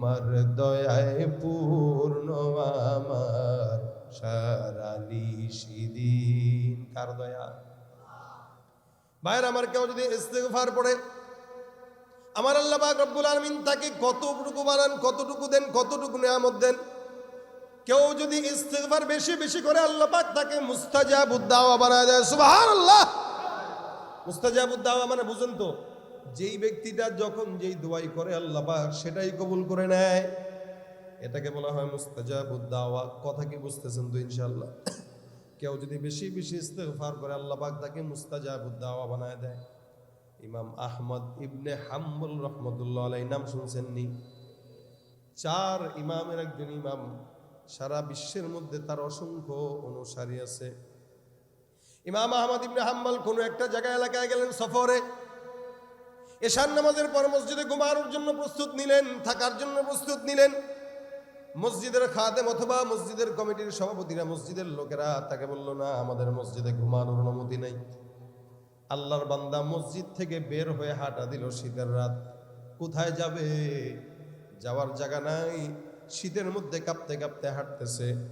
তোমার দয়ায় পূর্ণ আমার সারা নিশিদিন কার দয়া? ভাইয়ের, আমার কেউ যদি ইস্তেগফার পড়ে, আমার আল্লাহ পাক রব্বুল আলামিন তাকে কতটুকু বানান, কতটুকু দেন, কতটুকু নিয়ামত দেন? কেউ যদি ইস্তেগফার বেশি বেশি করে আল্লাহ পাক তাকে মুস্তাজাবুদ্দাওয়া বানায় দেয়। সুবহানাল্লাহ! মুস্তাজাবুদ্দাওয়া মানে বুঝুন তো যেই ব্যক্তিটা যখন যেই দোয়াই করে, আল্লাহ পাক সেটাই কবুল করে নেয়। এটাকে বলা হয় মুস্তাজাবুদ্দাওয়া কথা কি বুঝতেছেন তো ইনশাআল্লাহ? কেউ যদি বেশি বেশি ইস্তেগফার করে, আল্লাহ পাক তাকে মুস্তাজাবুদ্দাওয়া বানায় দেয়। ইমাম আহমদ ইবনে হাম্বল রহমতুল্লাহ আলাই নাম শুনছেননি? চার ইমামের একজন ইমাম সারা বিশ্বের মধ্যে তার অসংখ্য অনুসারী আছে। ইমাম আহমদ ইবনে হাম্বল কোনো একটা জায়গায়, এলাকায় গেলেন সফরে। এশার নামাজের পর মসজিদে ঘুমানোর জন্য প্রস্তুত নিলেন, থাকার জন্য প্রস্তুত নিলেন। মসজিদের খাদেম অথবা মসজিদের কমিটির সভাপতিরা মসজিদের লোকেরা তাকে বলল, না, আমাদের মসজিদে ঘুমানোর অনুমতি নেই। আল্লাহর বান্দা মসজিদ থেকে বের হয়ে হাঁটা দিল শীতের রাত। কোথায় যাবে? যাওয়ার জায়গা নাই। শীতের মধ্যে কাঁপতে কাঁপতে হাঁটতেছে।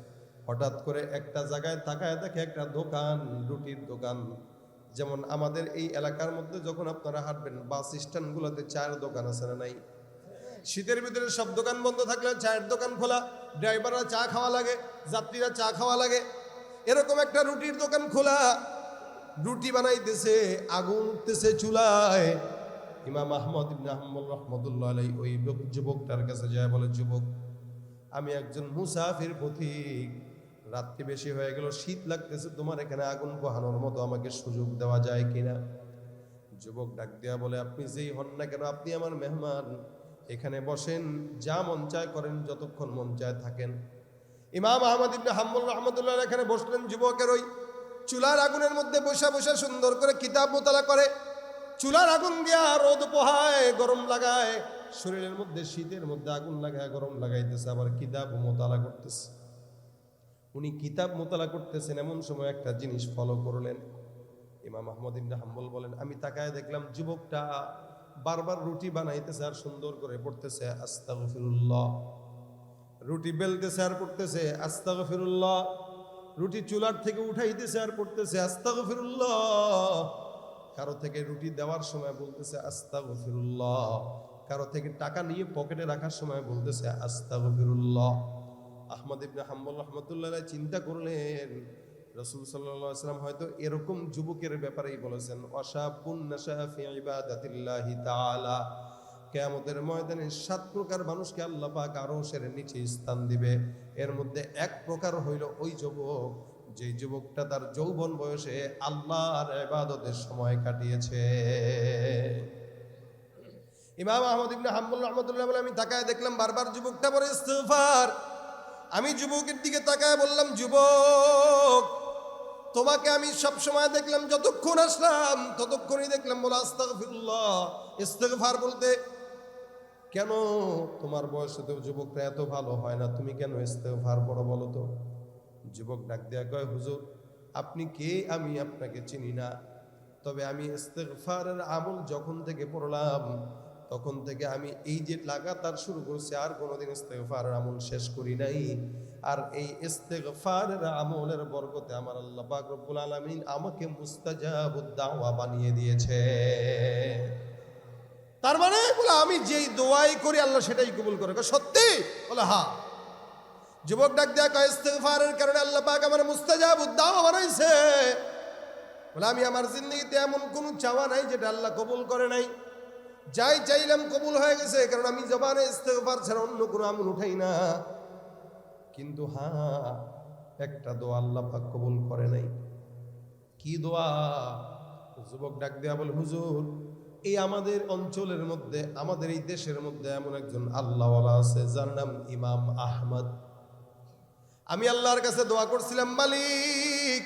হঠাৎ করে একটা জায়গায় তাকায় দেখে একটা দোকান, রুটির দোকান। যেমন আমাদের এই এলাকার মধ্যে যখন আপনারা হাঁটবেন, বাস স্ট্যান্ডগুলোতে চায়ের দোকান আছে না নাই? শীতের ভিতরে সব দোকান বন্ধ থাকলে চায়ের দোকান খোলা, ড্রাইভাররা চা খাওয়া লাগে, যাত্রীরা চা খাওয়া লাগে। এরকম একটা রুটির দোকান খোলা। রুটি বানাইতেছে, আগুন উঠতেছে চুলায়। ইমাম আহমদ ইবনে আহমদ আলাই ওই যুবকটার কাছে যায় বলে, যুবক, আমি একজন মুসাফির পথিক। রাত্রি বেশি হয়ে গেল, শীত লাগতেছে, তোমার এখানে আগুন পোহানোর মতো আমাকে সুযোগ দেওয়া যায় কিনা? যুবক ডাক দেওয়া বলে, আপনি যেই হন না কেন, আপনি আমার মেহমান। এখানে বসেন, যা মন চায় করেন, যতক্ষণ মন চায় থাকেন। ইমাম আহমদ ইবনে হাম্বুল রহমতুল্লাহ এখানে বসলেন যুবকের ওই চুলার আগুনের মধ্যে বসে বসে সুন্দর করে কিতাব মোতালা করে। চুলার আগুন দিয়া রোদ পোহায়, গরম লাগায়। শরীরের মধ্যে শীতের মধ্যে আগুন লাগায়, গরম লাগাইতেছে, আবার কিতাব মোতালা করতেছে। উনি কিতাব মোতালা করতেছেন, এমন সময় একটা জিনিস ফলো করলেন। ইমাম আহমদ ইবনে হাম্বল বলেন, আমি তাকায় দেখলাম যুবকটা বারবার রুটি বানাইতেছে আর সুন্দর করে পড়তেছে, আস্তাগফিরুল্লাহ। রুটি বেলতেছে আর পড়তেছে, আস্তাগফিরুল্লাহ। রুটি চুলার থেকে উঠাইতেছে আর পড়তেছে, আস্তাগফিরুল্লাহ। কারও থেকে রুটি দেওয়ার সময় বলতেছে, আস্তাগফিরুল্লাহ। কারও থেকে টাকা নিয়ে পকেটে রাখার সময় বলতেছে, আস্তাগফিরুল্লাহ। আহমদ ইবনে হাম্বল রহমতুল্লাহ চিন্তা করলেন, রসুল সাল্লাম হয়তো এরকম যুবকের ব্যাপারেই বলেছেন কেয়ামতের ময়দানে সাত প্রকার মানুষকে আল্লাহ পাক আরও সেরে নিচে স্থান দিবে। এর মধ্যে এক প্রকার হইল ওই যুবক যে যুবকটা তার যৌবন বয়সে আল্লাহর ইবাদতের সময় কাটিয়েছে। ইমাম আহমদ ইবনে হাম্বুল রহমতুল্লাহ বলে, আমি তাকায় দেখলাম বারবার যুবকটা পরে ইস্তেগফার। আমি যুবকের দিকে তাকায় বললাম, যুবক, তোমাকে আমি সব সময় দেখলাম, যতক্ষণ আসলাম, ততক্ষণই দেখলাম। বলে, আস্তাগফিরুল্লাহ। ইস্তেগফার বলতে, কেন তোমার বয়সে তো যুবকরা এত ভালো হয় না? তুমি কেন ইস্তেগফার পড়ো বলো তো? যুবক ডাক দেয়া কয়, হুজুর, আপনি কে? আমি আপনাকে চিনি না। তবে আমি ইস্তেগফারের আমল যখন থেকে পড়লাম তখন থেকে আমি এই যে লাগাতার শুরু করছি, আর কোনোদিন ইস্তেগফারের আমল শেষ করি নাই। আর এই ইস্তেগফারের আমলের বরকতে আমার আল্লাহ পাক রব্বুল আলামিন আমাকে মুস্তাজাবুদ দাওয়া বানিয়ে দিয়েছে। তার মানে বলে আমি যেই দোয়াই করি, আল্লাহ সেটাই কবুল করে। সত্যি? বলে হ্যাঁ যুবক ডাক দেয়া কয়, ইস্তেগফারের কারণে আল্লাহ পাক আমার মুস্তাজাবুদ দাওয়া বানাইছে। বলে, আমি আমার জিন্দগিতে এমন কোনো চাওয়া নাই যেটা আল্লাহ কবুল করে নাই। যাই চাইলাম কবুল হয়ে গেছে, কারণ আমি জবানে ইস্তেগফার ছাড়া অন্য কোনো আমল উঠাই না। কিন্তু হ্যাঁ একটা দোয়া আল্লাহ পাক কবুল করে নাই। কি দোয়া? যুবক ডাক দেয়া বলে, হুজুর, এই আমাদের অঞ্চলের মধ্যে, আমাদের এই দেশের মধ্যে এমন একজন আল্লাহওয়ালা আছে, যার নাম ইমাম আহমদ। আমি আল্লাহর কাছে দোয়া করছিলাম, মালিক,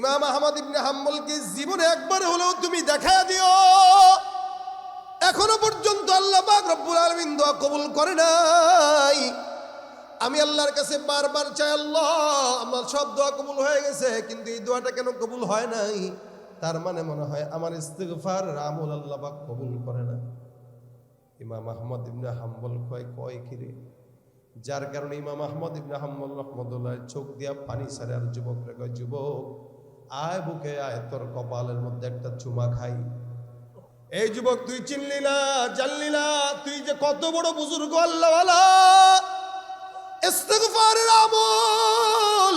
ইমাম আহমদ ইবনে হাম্বলকে জীবনে একবার হলেও তুমি দেখা দিও। এখনও পর্যন্ত আল্লাহ পাক রব্বুল আলামিন দোয়া কবুল করে নাই। আমি আল্লাহর কাছে বারবার চাই, আল্লাহ, আমার সব দোয়া কবুল হয়ে গেছে, কিন্তু এই দোয়াটা কেন কবুল হয় নাই? তার মানে মনে হয় আমার ইস্তিগফার আমল আল্লাহ পাক কবুল করে না। ইমাম আহমদ ইবনে হাম্বল কয় কয় কিরে যার কারণে ইমাম আহমদ ইবনে হাম্বল রহমতুল্লাহ চোখ দিয়া পানি ছাড়ে আর যুবক রে কয়, যুবক, আয় বুকে আয়, তোর কপালের মধ্যে একটা চুমা খাই। এই যুবক, তুই চিনলি না, জানলি না, তুই যে কত বড় বুজুর্গ আল্লাহওয়ালা। আমল,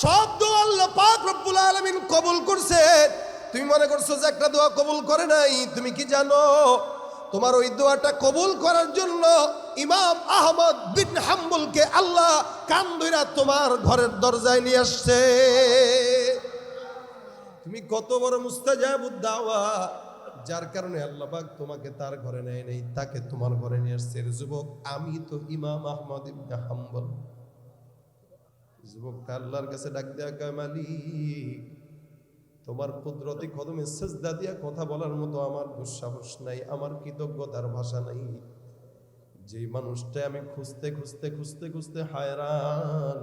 সব দোয়া আল্লাহ পাক রব্বুল আলামিন কবুল করছে। তুমি মনে করছ যে একটা দোয়া কবুল করে নাই? তুমি কি জানো? তোমার ওই দোয়াটা কবুল করার জন্য ইমাম আহমদ বিন হাম্বুলকে আল্লাহ কান ধইরা তোমার ঘরের দরজায় নিয়ে আসছে। তুমি কত বড় মুস্তাজাবুদ দাওয়া যার কারণে আল্লাহ পাক তোমাকে তার ঘরে নেয় নেই, তাকে তোমার ঘরে নিয়ে আসছে। যুবক, আমি তো ইমাম আহমদ ইবনে হাম্বল। যুবক আল্লাহর কাছে ডাক দেয়া কয়, মালিক, তোমার কুদরতি কদমে সেজদা দিয়া কথা বলার মতো আমার দুঃসাহস নাই, আমার কৃতজ্ঞতার ভাষা নাই। যেই মানুষটা আমি খুঁজতে খুঁজতে খুঁজতে খুঁজতে হায়রান,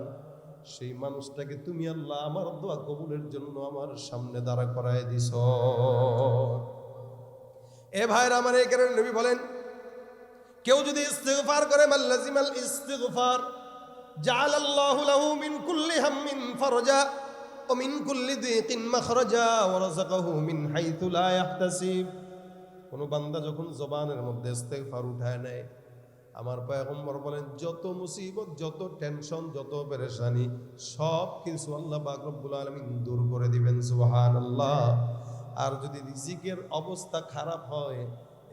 সেই মানুষটাকে তুমি আল্লাহ আমার দোয়া কবুলের জন্য আমার সামনে দাঁড়া করায় দিছ। এ ভাইরা আমার এই কারণে নবী বলেন, কেউ যদি ইস্তিগফার করে মাল্লাজিমাল ইস্তিগফার জাআল আল্লাহু লাহু মিন কুল্লি হাম্মিন ফারজা, ও মিন কুল্লি দিকিন মাখরাজা ওয়া রাযাকাহু মিন হাইথু লা ইয়াহতাসিব। কোন বান্দা যখন জবানের মধ্যে ইস্তিগফার উঠায় নেয়, আমার পয়গম্বর বলেন, যত মুসিবত, যত টেনশন, যত পেরেশানি, সব কিছু আল্লাহ পাক রব্বুল আলামিন দূর করে দিবেন, সুবহানাল্লাহ। আর যদি রিজিকের অবস্থা খারাপ হয়,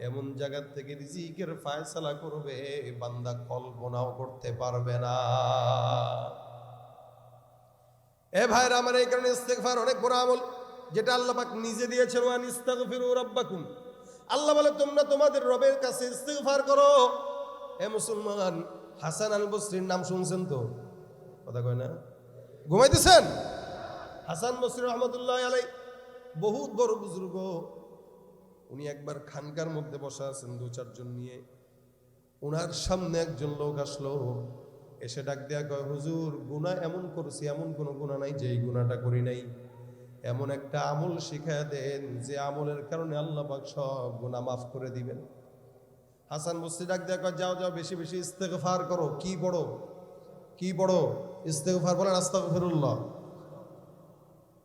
এমন জায়গা থেকে রিজিকের ফায়সালা করবে বান্দা কল্পনাও করতে পারবে না। এ ভাইরা আমার এই কারণে ইস্তেগফার অনেক বড় আমল, যেটা আল্লাহ পাক নিজে দিয়েছেন ওয়ান ইস্তাগফিরু রাব্বাকুম। আল্লাহ বলে, তোমরা তোমাদের রবের কাছে ইস্তেগফার করো। এ মুসলমান, হাসান আল বসরির নাম শুনছেন তো? কথা কয় না? ঘুমাইতেছেন? হাসান বসরি রহমতুল্লাহ আলাই বহুত বড় বুজুর্গ। উনি একবার খানকার মধ্যে বসা আছেন দু চারজন নিয়ে। ওনার সামনে একজন লোক আসলো, এসে ডাক দেয়া কয়, হুজুর গুণা এমন করছি, এমন কোনো গুণা নাই যে এই গুণাটা করি নাই। এমন একটা আমল শিখায় দেন, যে আমলের কারণে আল্লাহ পাক সব গুণা মাফ করে দিবেন। হাসান বস্তি ডাক দেয়া কয়, যাও যাও, বেশি বেশি ইস্তেগফার করো। কি বড়? কি বড়? ইস্তেগফার বলেন আস্তাগফিরুল্লাহ।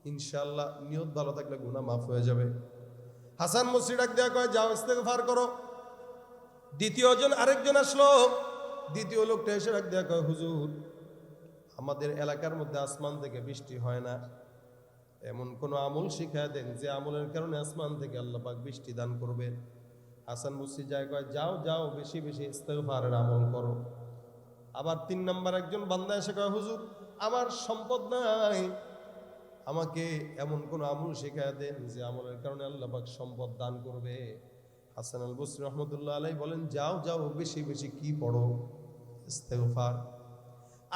ইনশাআল্লাহ নিয়ত ভালো থাকলে গুনাহ মাফ হয়ে যাবে। হাসান মসজিদ ডাক দেয়া কয়, যাও ইস্তেগফার করো। দ্বিতীয় জন আরেকজন আসলো। দ্বিতীয় লোকটা এসে ডাক দেয়া কয়, হুজুর, আমাদের এলাকার মধ্যে আসমান থেকে বৃষ্টি হয় না। এমন কোন আমল শিখায় দেন যে আমলের কারণে আসমান থেকে আল্লাহ পাক বৃষ্টি দান করবে। হাসান মুসি কয়, যাও যাও, বেশি বেশি ইস্তেগফারের আমল করো। আবার তিন নাম্বার একজন বান্দা এসে কয়, হুজুর, আমার সম্পদ নাই। আমাকে এমন কোন আমল শেখায় দেন যে আমলের কারণে আল্লাহ পাক সম্পদ দান করবে। হাসান আল বসরি রহমতুল্লাহ আলাই বলেন, যাও যাও, বেশি বেশি কি পড়ো? ইস্তেগফার।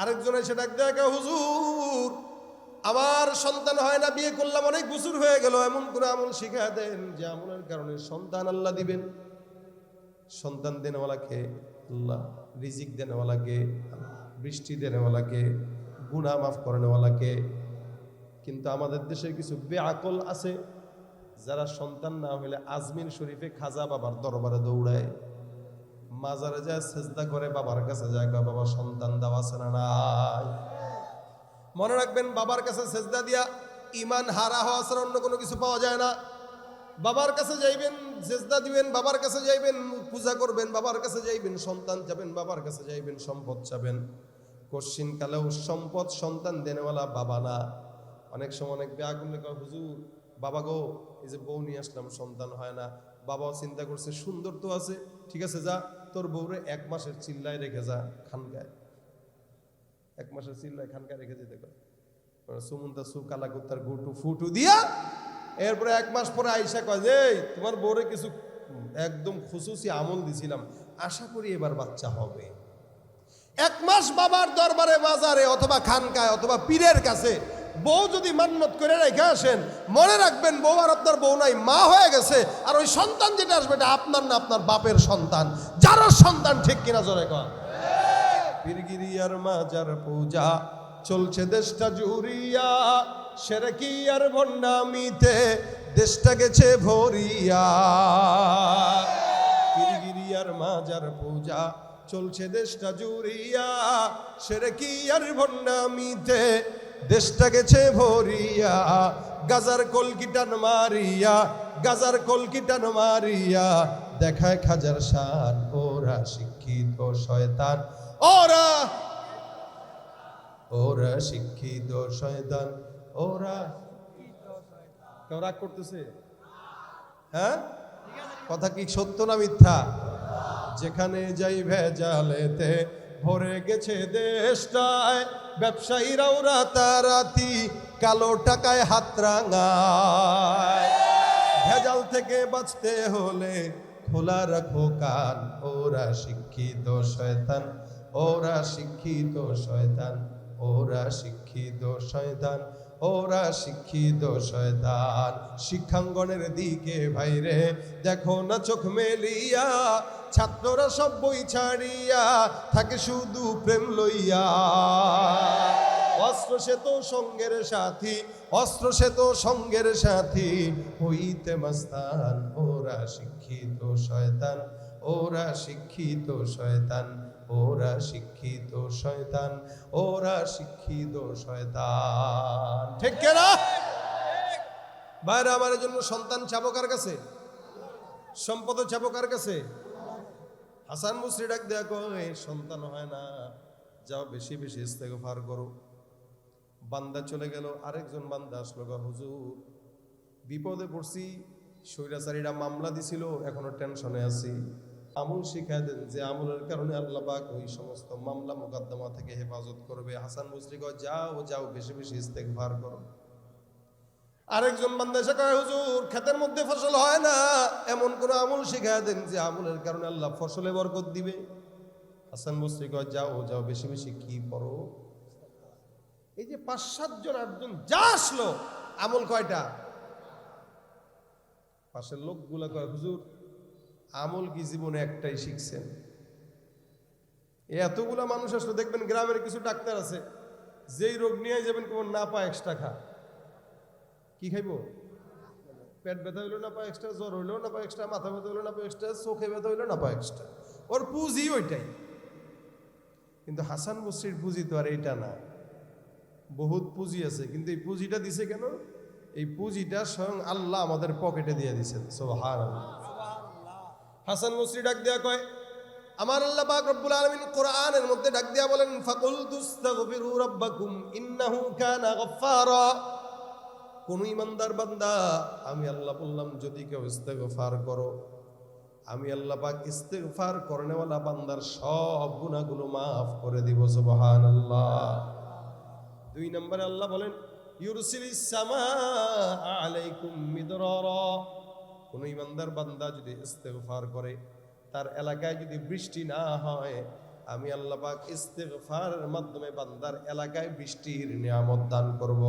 আরেকজন এসে ডাক দেয় হুজুর, আমার সন্তান হয় না, বিয়ে করলাম, অনেক বছর হয়ে গেল, এমন কোন আমল শিখায় দেন যে আমলের কারণে সন্তান আল্লাহ দিবেন? সন্তান দেনওয়ালাকে আল্লাহ, রিজিক দেনওয়ালাকে, বৃষ্টি দেনওয়ালাকে গুণা মাফ করেনওয়ালাকে কিন্তু আমাদের দেশে কিছু বেআকল আছে যারা সন্তান না হলে আজমির শরীফে খাজা বাবার দরবারে দৌড়ায়। মাজারে যায়, সেজদা করে, বাবার কাছে যায় বাবা, সন্তান দেওয়া আছে না নাই? মনে রাখবেন, বাবার কাছে সেজদা দিয়া ইমান হারা হওয়া ছাড়া অন্য কোনো কিছু পাওয়া যায় না। বাবার কাছে যাইবেন, সেজদা দিবেন, বাবার কাছে যাইবেন, পূজা করবেন, বাবার কাছে যাইবেন, সন্তান যাবেন বাবার কাছে যাইবেন, সম্পদ চাবেন। কশ্চিন কালেও সম্পদ সন্তান দেনেওয়ালা বাবা না। অনেক সময় অনেক বেআগুলে কয়, হুজুর, বাবা গো, এই যে বউ নিয়ে আসলাম, সন্তান হয় না। বাবাও চিন্তা করছে, সুন্দর তো আছে, ঠিক আছে, যা। তোর বউরে এক মাসের চিল্লায় রেখে যা, খানকায়। এক মাসের চিল্লায় খানকায় রেখে যেতে কয়। সুমন্তা সু কালা কুত্তার গুটু ফুটু দিয়া এরপরে এক মাস পরে আইসা কয় যে তোমার বউরে কিছু একদম খুশুসি আমল দিছিলাম। আশা করি এবার বাচ্চা হবে। এক মাস বাবার দরবারে, বাজারে অথবা খানকায় অথবা পীরের কাছে বউ যদি মান্নত করে রেখে আসেন, মনে রাখবেন বউ আর আপনার বউ নাই, মা হয়ে গেছে, আর ওই সন্তান যেটা আসবে এটা আপনার না আপনার বাপের সন্তান, যারও সন্তান ঠিক কিনা জোরে কন। পীরগিরিয়ার মাজার পূজা, চলছে দেশটা জুরিয়া সেরে কি আর ভণ্ডামিতে দেশটা গেছে ভরিয়া। পীরগিরিয়ার মাজার পূজা, চলছে দেশটা জুরিয়া সেরে কি আর ভণ্ডামিতে দেশটা গেছে ভরিয়া, গাজার কলকিটান মারিয়া, গাজার কলকিটান মারিয়া। দেখায় খাজার শান, ওরা শিক্ষিত শয়তান। ওরা ওরা শিক্ষিত শয়তান। ওরা কেউ রাগ করতেছে? হ্যাঁ? কথা কি সত্য না মিথ্যা? যেখানে যাই ভেজালেতে ভরে গেছে দেশটায়। ব্যবসায়ীরাও রাতারাতি কালো টাকায় হাত ভেজাল থেকে বাঁচতে হলে খোলা রাখো কান। ওরা শিক্ষিত শয়তান, ওরা শিক্ষিত শয়তান, ওরা শিক্ষিত শয়তান। ওরা শিক্ষিত শয়তান। শিক্ষাঙ্গনের দিকে ভাইরে, দেখো না চোখ মেলিয়া, ছাত্ররা সব বই ছাড়িয়া থাকে শুধু প্রেম লইয়া। অস্ত্র সে তো সঙ্গের সাথী, অস্ত্র সে তো সঙ্গের সাথী। হইতে মস্তান, ওরা শিক্ষিত শয়তান, ওরা শিক্ষিত শয়তান। ওরা শিক্ষিত শয়তান, ওরা শিক্ষিত শয়তান। ঠিক কেনা? বাইরে আমার জন্য সন্তান চাবকার কাছে? সম্পদ চাবকার কাছে? হাসান মুসরি ডাক দেয়া কয় সন্তান হয় না। যাও বেশি বেশি ইস্তেগফার করো। বান্দা চলে গেল, আরেকজন বান্দা আসলো, গা হুজুর, বিপদে পড়ছি, স্বৈরাচারীরা মামলা দিছিল, এখনও টেনশনে আছি। আমল শিখাই দেন যে আমলের কারণে আল্লাহ পাক ওই সমস্ত মামলা মোকদ্দমা থেকে হেফাজত করবে। হাসান মুসরি কয়, যাও যাও, বেশি বেশি ইস্তেগফার করো। আরেকজন বান্দা এসে কয়, হুজুর, ক্ষেতের মধ্যে ফসল হয় না। এমন কোন আমল শিখাই দেন যে আমলের কারণে আল্লাহ ফসলে বরকত দিবে? হাসান কয়, যাও যাও, বেশি বেশি কি করো এই যে পাঁচ সাতজন আটজন যা আসলো, আমল কয়টা? পাশের লোকগুলা কয়, হুজুর আমল কি জীবনে একটাই শিখছেন? এতগুলা মানুষ আসলে দেখবেন গ্রামের কিছু ডাক্তার আছে, যেই রোগ নিয়ে যাবেন কেমন না পা এক্সট্রা খা। কি খাইব? পেট ব্যথা হইল না পা এক্সট্রা, জ্বর হইল না পা এক্সট্রা, মাথা ব্যথা হইল না পা এক্সট্রা, চোখে ব্যথা হইল না পা এক্সট্রা। ওর পুঁজি ওইটাই। কিন্তু হাসান বসরির পুঁজি তো আর এইটা না। বহুত পুঁজি আছে, কিন্তু এই পুঁজিটা দিছে কেন? এই পুঁজিটা স্বয়ং আল্লাহ আমাদের পকেটে দিয়ে দিছেন সোহার হাসান মুসরি ডাক দেয়া কয়, আমার আল্লাহ পাক রব্বুল আলামিন কোরআনের মধ্যে ডাক দিয়া বলেন ফাকুল তুস্তাগফিরু রাব্বাকুম, ইন্নাহু কানা গফফারা। কোন ইমানদার বান্দা, আমি আল্লাহ বললাম, যদি কেউ ইস্তেগফার করো, আমি আল্লাহ পাক ইস্তেগফার করনেওয়ালা বান্দার সব গুনাহগুলো মাফ করে দিব, সুবহানাল্লাহ। দুই নম্বরে আল্লাহ বলেন, ইউরসিলিস সামা আলাইকুম মিদরারা। কোন ইমানদার বান্দা যদি ইস্তেগফার করে, তার এলাকায় যদি বৃষ্টি না হয়, আমি আল্লাহ পাক ইস্তেগফারের মাধ্যমে বান্দার এলাকায় বৃষ্টির নিয়ামত দান করব।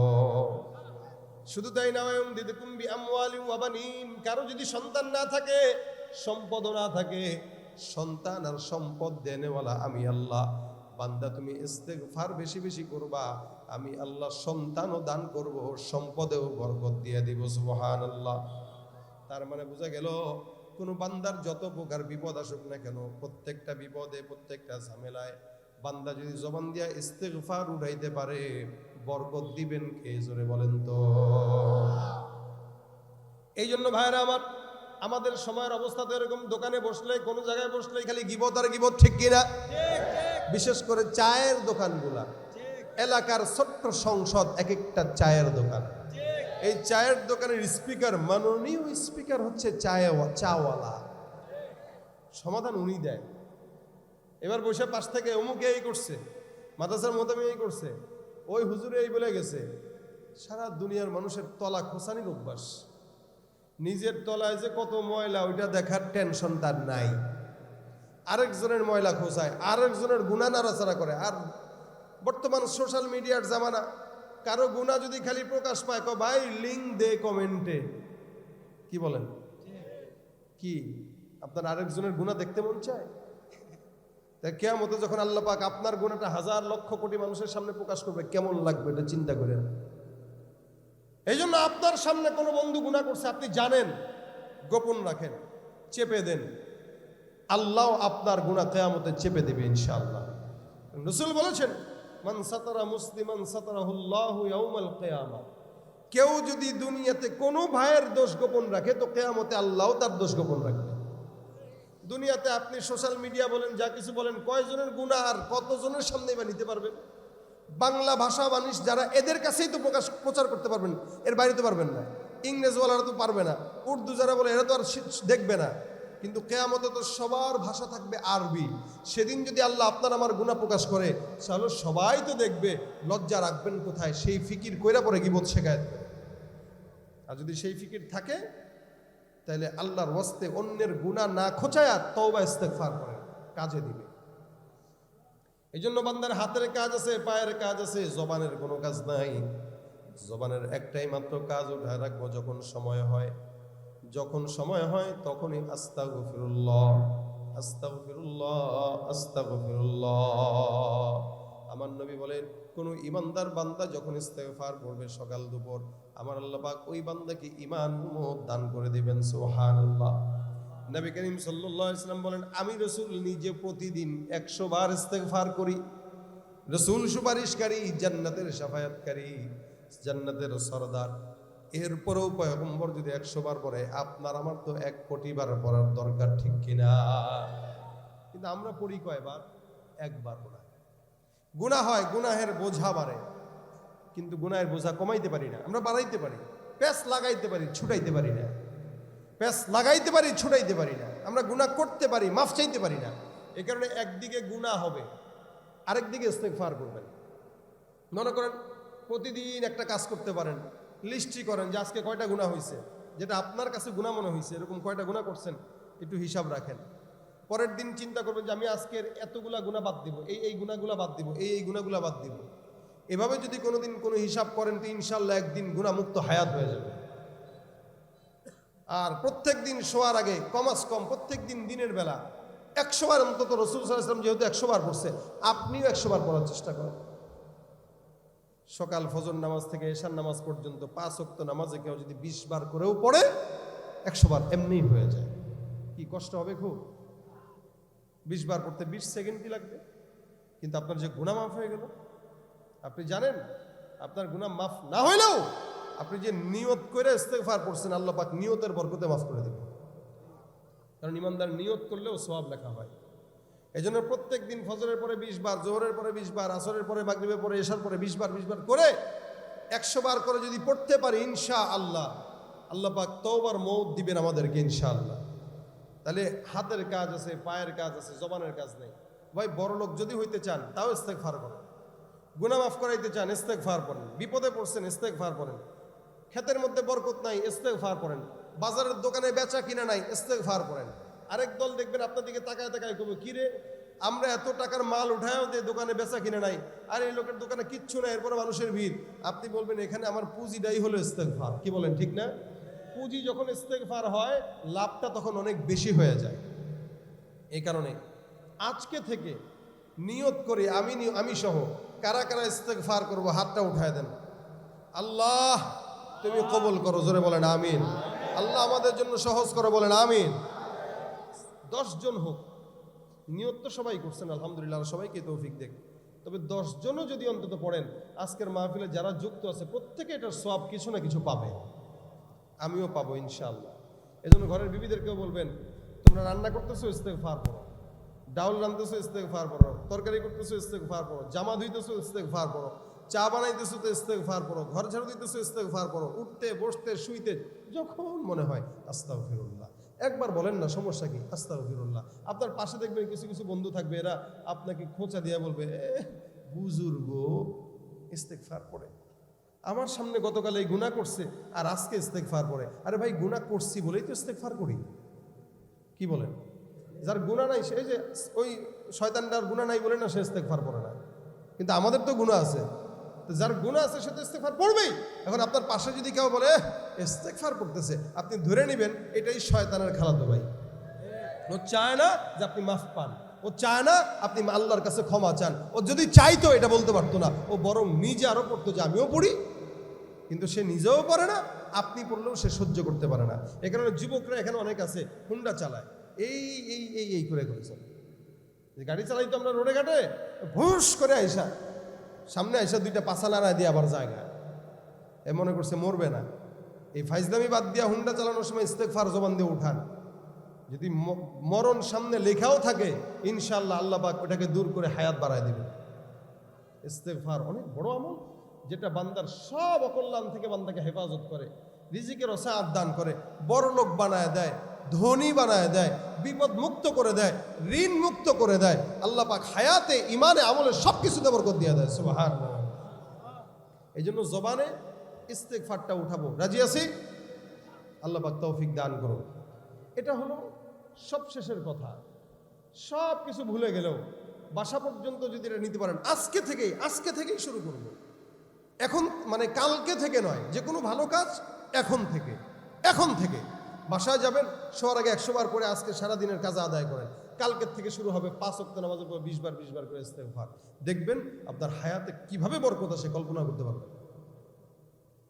শুধু তাই না দিদকুম বি আমওয়ালি ওয়া কারও যদি সন্তান না থাকে সম্পদ না থাকে, সন্তান আর সম্পদ দেনেওয়ালা আমি আল্লাহ। বান্দা, তুমি ইস্তেগফার বেশি বেশি করবা, আমি আল্লাহ সন্তানও দান করব, সম্পদেও বরকত দিয়ে দিব, সুবহানাল্লাহ। তার মানে বোঝা গেল কোন বান্দার যত প্রকার বিপদ আসুক না কেন প্রত্যেকটা বিপদে প্রত্যেকটা ঝামেলায় বান্দা যদি জবান দিয়া ইস্তেগফার উঠাইতে পারে বরকত দিবেন কে জোরে বলেন তো? এই জন্য ভাইরা আমার আমাদের সময়ের অবস্থা তো এরকম দোকানে বসলে কোনো জায়গায় বসলে খালি গিবত আর গিবত ঠিক কিনা? বিশেষ করে চায়ের দোকানগুলা। এলাকার ছোট্ট সংসদ এক একটা চায়ের দোকান। এই চায়ের দোকানের স্পিকার মাননীয় স্পিকার হচ্ছে চায় চাওয়ালা। সমাধান উনি দেয়। এবার বসে পাশ থেকে অমুকে এই করছে মাদাসার মোতামি এই করছে, ওই হুজুরে এই বলে গেছে, সারা দুনিয়ার মানুষের তলা খোসানির অভ্যাস। নিজের তলায় যে কত ময়লা, ওইটা দেখার টেনশন তার নাই। আরেকজনের ময়লা খোঁচায়, আরেকজনের গুণা নাড়াচাড়া করে। আর বর্তমান সোশ্যাল মিডিয়ার জামানা কারও গুণা যদি খালি প্রকাশ পায় ক ভাই লিঙ্ক দে কমেন্টে কি বলেন? কি? আপনার আরেকজনের গুণা দেখতে মন চায়? তা কেয়ামতে যখন আল্লাহ পাক আপনার গুণাটা হাজার লক্ষ কোটি মানুষের সামনে প্রকাশ করবে, কেমন লাগবে এটা চিন্তা করেন। এই জন্য আপনার সামনে কোনো বন্ধু গুণা করছে, আপনি জানেন, গোপন রাখেন, চেপে দেন। আল্লাহ আপনার গুণা কেয়ামতে চেপে দেবে ইনশাআল্লাহ। রসুল বলেছেন মান সাতারা মুসলিমান সাতারাহুল্লাহু ইয়াউমাল কিয়ামা। কেউ যদি দুনিয়াতে কোনো ভাইয়ের দোষ গোপন রাখে, তো কেয়ামতে আল্লাহ তার দোষ গোপন রাখবে। দুনিয়াতে আপনি সোশ্যাল মিডিয়া বলেন, যা কিছু বলেন, কয়জনের গুণা আর কতজনের সামনে বা নিতে পারবেন? বাংলা ভাষা মানুষ যারা এদের কাছেই তো প্রকাশ, প্রচার করতে পারবেন, এর বাইরে তো পারবেন না। ইংরেজওয়ালারা তো পারবে না। উর্দু যারা বলে, এরা তো আর দেখবে না। কিন্তু কেয়ামতে তো সবার ভাষা থাকবে আরবি। সেদিন যদি আল্লাহ আপনার আমার গুণা প্রকাশ করে, তাহলে সবাই তো দেখবে, লজ্জা রাখবেন কোথায়? সেই ফিকির কইরা পরে গিবত শেখায় আর যদি সেই ফিকির থাকে, তাহলে আল্লাহর ওয়াস্তে অন্যের গুণা না খোঁচায়া তওবা ইস্তেগফার করে, কাজে দিবে। এই জন্য বান্দার হাতের কাজ আছে, পায়ের কাজ আছে, জবানের কোনো কাজ নাই। জবানের একটাই মাত্র কাজ, উঠায় রাখব যখন সময় হয়। যখন সময় হয় তখনই আস্তাগফিরুল্লাহ আস্তাগফিরুল্লাহ আস্তাগফিরুল্লাহ। আমার নবী বলেন, কোন ইমানদার বান্দা যখন ইস্তেগফার করবে সকাল দুপুর, আমার আল্লাহ ওই বান্দাকে ইমান দান করে দিবেন, সুবহানাল্লাহ। নবী করিম সাল্লাল্লাহু আলাইহি সাল্লাম বলেন, আমি রসুল নিজে প্রতিদিন একশো বার ইস্তেগফার করি। রসুল সুপারিশকারী, জান্নাতের সাফায়াতকারী, জান্নাতের সরদার। এরপরেও পয়গম্বর যদি একশো বার পরে আপনার আমার তো এক কোটি বার পড়ার দরকার ঠিক কিনা? কিন্তু আমরা পড়ি কয়বার? একবার পড়া গুনাহ হয়, গুনাহের বোঝা বাড়ে। কিন্তু গুনাহের বোঝা কমাইতে পারি না। আমরা বাড়াইতে পারি। প্যাস লাগাইতে পারি, ছুটাইতে পারি না। প্যাস লাগাইতে পারি, ছুটাইতে পারি না। আমরা গুনাহ করতে পারি, মাফ চাইতে পারি না। এ কারণে একদিকে গুনাহ হবে, আরেকদিকে ইস্তেগফার করবেন। মনে করেন, প্রতিদিন একটা কাজ করতে পারেন। লিস্ট্রি করেন যে আজকে কয়টা গুণা হয়েছে যেটা আপনার কাছে গুণা মনে হয়েছে এরকম কয়টা গুণা করছেন, একটু হিসাব রাখেন। পরের দিন চিন্তা করবেন যে আমি আজকের এতগুলা গুণা বাদ দিব, এই এই গুণাগুলা বাদ দিব, এই এই গুণাগুলা বাদ দিব। এভাবে যদি কোনোদিন কোনো হিসাব করেন, তো ইনশাল্লাহ একদিন গুণামুক্ত হায়াত হয়ে যাবে। আর প্রত্যেক দিন শোয়ার আগে, কমাস কম, প্রত্যেক দিন দিনের বেলা, একশো বার অন্তত রসুল সাল্লাম যেহেতু একশো বার পড়ছে, আপনিও একশো বার পড়ার চেষ্টা করেন। সকাল ফজর নামাজ থেকে এশার নামাজ পর্যন্ত পাঁচ অক্ত নামাজে কেউ যদি বিশ বার করেও পড়ে, একশো বার এমনিই হয়ে যায়। কি কষ্ট হবে খুব? বিশ বার পড়তে বিশ সেকেন্ডই লাগবে। কিন্তু আপনার যে গুণা মাফ হয়ে গেল, আপনি জানেন, আপনার গুণা মাফ না হইলেও আপনি যে নিয়ত করে ইস্তেগফার করছেন, আল্লাহ পাক নিয়তের বরকতে মাফ করে দেবেন। কারণ ইমানদার নিয়ত করলেও সওয়াব লেখা হয়। এই জন্য প্রত্যেক দিন ফজরের পরে বিশ বার, জোহরের পরে বিশ বার, আসরের পরে মাগরিবের পরে এসার পরে বিশ বার বিশ বার করে একশো বার করে যদি পড়তে পারি ইনশা আল্লাহ আল্লাহ পাক তওবার মৌত দিবেন আমাদেরকে ইনশা আল্লাহ তাহলে হাতের কাজ আছে, পায়ের কাজ আছে, জবানের কাজ নেই। ভাই, বড় লোক যদি হইতে চান, তাও ইস্তেগফার করেন। গুনাহ মাফ করাইতে চান, ইস্তেগফার করেন। বিপদে পড়ছেন, ইস্তেগফার করেন। ক্ষেতের মধ্যে বরকত নাই, ইস্তেগফার করেন। বাজারের দোকানে বেচা কিনা নাই, ইস্তেগফার করেন। আরেক দল দেখবেন আপনার দিকে তাকায় তাকায় কবে কি রে? আমরা এত টাকার মাল উঠায়ও যে দোকানে বেচা কিনে নাই। আর এই লোকের দোকানে কিচ্ছু নাই এরপরে মানুষের ভিড়। আপনি বলবেন, এখানে আমার পুঁজিটাই হলো ইস্তেগফার। কি বলেন, ঠিক না? পুঁজি যখন ইস্তেগফার হয়, লাভটা তখন অনেক বেশি হয়ে যায়। এই কারণে আজকে থেকে নিয়ত করে আমি আমি সহ কারা কারা ইস্তেগফার করব, হাতটা উঠায় দেন। আল্লাহ, তুমি কবুল করো, জোরে বলেন, আমিন। আল্লাহ আমাদের জন্য সহজ করো বলেন, আমিন। জন হোক, নিয়ত তো সবাই করছেন, আলহামদুলিল্লাহ সবাইকে তৌফিক দেখ তবে জনও যদি অন্তত পড়েন, আজকের মাহফিলে যারা যুক্ত আছে, প্রত্যেকে এটার সব কিছু না কিছু পাবে। আমিও পাবো, ইনশাআল্লাহ। এজন্য ঘরের বিবিদেরকেও বলবেন, তোমরা রান্না করতেছো, ইস্তেগফার পড়ো ডাউল রাঁধতেছো, ইস্তেগফার পড়ো তরকারি করতেছো, ইস্তেগফার পড়ো জামা ধুইতেছো, ইস্তেগফার পড়ো চা বানাইতেছো তো ইস্তেগফার পড়ো ঘর ঝাড়ু দিতেছো, ইস্তেগফার পড়ো উঠতে, বসতে, শুইতে, যখন মনে হয়, আস্তাগফিরুল্লাহ। একবার বলেন না সমস্যা কি? আস্তাগফিরুল্লাহ। আপনার পাশে দেখবেন কিছু কিছু বন্ধু থাকবে এরা আপনাকে খোঁচা দিয়া বলবে "এ, বুজুর্গ ইস্তেগফার পড়ে। আমার সামনে গতকাল এই গুণা করছে আর আজকে ইস্তেগফার পড়ে। আরে ভাই গুণা করছি বলেই তো ইস্তেগফার করি। কি বলেন? যার গুণা নাই সে যে ওই শয়তানটার গুণা নাই বলে না সে ইস্তেকফার পড়ে না। কিন্তু আমাদের তো গুণা আছে। তো যার গুণা আছে সে তো ইস্তেকফার পড়বেই এখন আপনার পাশে যদি কেউ বলে ইস্তেকফার করতেছে, আপনি ধরে নেবেন, এটাই শয়তানের খালাতো ভাই। ও চায় না যে আপনি মাফ পান। ও চায় না আপনি আল্লাহর কাছে ক্ষমা চান। ও যদি চাইতো, এটা বলতে পারতো না। ও বরং নিজে আরও পড়তো যে, আমিও পড়ি। কিন্তু সে নিজেও পারে না, আপনি পড়লেও সে সহ্য করতে পারে না। এ কারণে যুবকরা এখানে অনেক আছে, হুন্ডা চালায়। এই এই এই এই করে করেছে। গাড়ি চালাই তো আমরা রোডে ঘাটে ভুস করে আইসা। সামনে আইসা দুইটা পাশা নাড়ায় দিয়ে আবার জায়গা। এ মনে করছে মরবে না। এই ফাইজলামি বাদ দিয়া হুন্ডা চালানোর সময় ইস্তেকফার জবান দিয়ে উঠান। যদি মরণ সামনে লেখাও থাকে ইনশাল্লাহ আল্লাহ পাক ওটাকে দূর করে হায়াত বাড়ায় দেবে। ইস্তেগফার অনেক বড় আমল, যেটা বান্দার সব অকল্যাণ থেকে বান্দাকে হেফাজত করে, রিজিকের অসাদ দান করে বড় লোক বানায় দেয় ধনী বানায় দেয় বিপদ মুক্ত করে দেয় ঋণ মুক্ত করে দেয়, আল্লাহ পাক হায়াতে ইমানে আমলে সব কিছুতে বরকত দিয়ে দেয় সুবাহান এই জন্য জবানে ইস্তেগফারটা উঠাবো। রাজি আছি? আল্লাহ পাক তৌফিক দান করুন। এটা হলো সব শেষের কথা। সব কিছু ভুলে গেলেও বাসা পর্যন্ত যদি এটা নিতে পারেন, আজকে থেকেই আজকে থেকেই শুরু করব। এখন মানে কালকে থেকে নয় যে কোনো ভালো কাজ এখন থেকে এখন থেকে। বাসায় যাবেন, শোয়ার আগে একশো বার করে আজকে সারা দিনের কাজ আদায় করেন। কালকের থেকে শুরু হবে পাঁচ অক্ট নামাজের পর বিশ বার বিশ বার করে ইস্তেগফার। দেখবেন আপনার হায়াতে কীভাবে বরকত আসে কল্পনা করতে পারবেন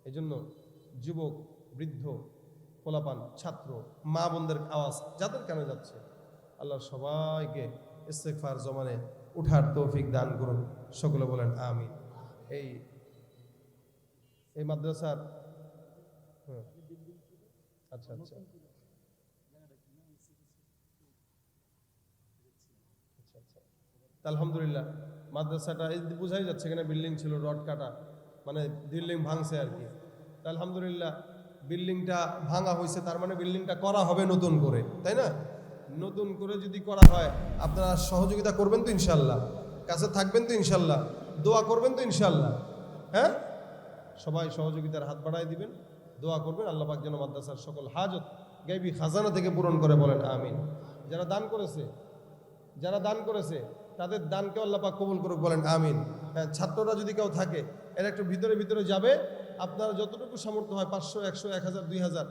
এই জন্য যুবক, বৃদ্ধ, পোলাপান, ছাত্র, মা বোনদের আওয়াজ যাদের কেন যাচ্ছে আল্লাহ সবাইকে ইস্তেকফার জমানে উঠার তৌফিক দান করুন। সকলে বলেন আমি এই এই মাদ্রাসার। আচ্ছা আচ্ছা। আচ্ছা, আচ্ছা। আলহামদুলিল্লাহ মাদ্রাসাটা এই বোঝাই যাচ্ছে এখানে বিল্ডিং ছিল রড কাটা মানে বিল্ডিং ভাঙছে আর কি। তা আলহামদুলিল্লাহ বিল্ডিংটা ভাঙা হয়েছে তার মানে বিল্ডিংটা করা হবে নতুন করে তাই না? নতুন করে যদি করা হয় আপনারা সহযোগিতা করবেন তো ইনশাল্লাহ কাছে থাকবেন তো ইনশাল্লাহ দোয়া করবেন তো ইনশাল্লাহ হ্যাঁ? সবাই সহযোগিতার হাত বাড়ায় দিবেন। দোয়া করবেন, আল্লাহ পাক যেন মাদ্রাসার সকল হাজত গাইবি খাজানা থেকে পূরণ করে বলেন, আমিন। যারা দান করেছে, যারা দান করেছে, তাদের দানকে আল্লাহ পাক কবুল করুক বলেন, আমিন। হ্যাঁ ছাত্ররা যদি কেউ থাকে, এরা একটু ভিতরে ভিতরে যাবে, আপনারা যতটুকু সামর্থ্য হয় পাঁচশো, একশো, এক হাজার, দুই হাজার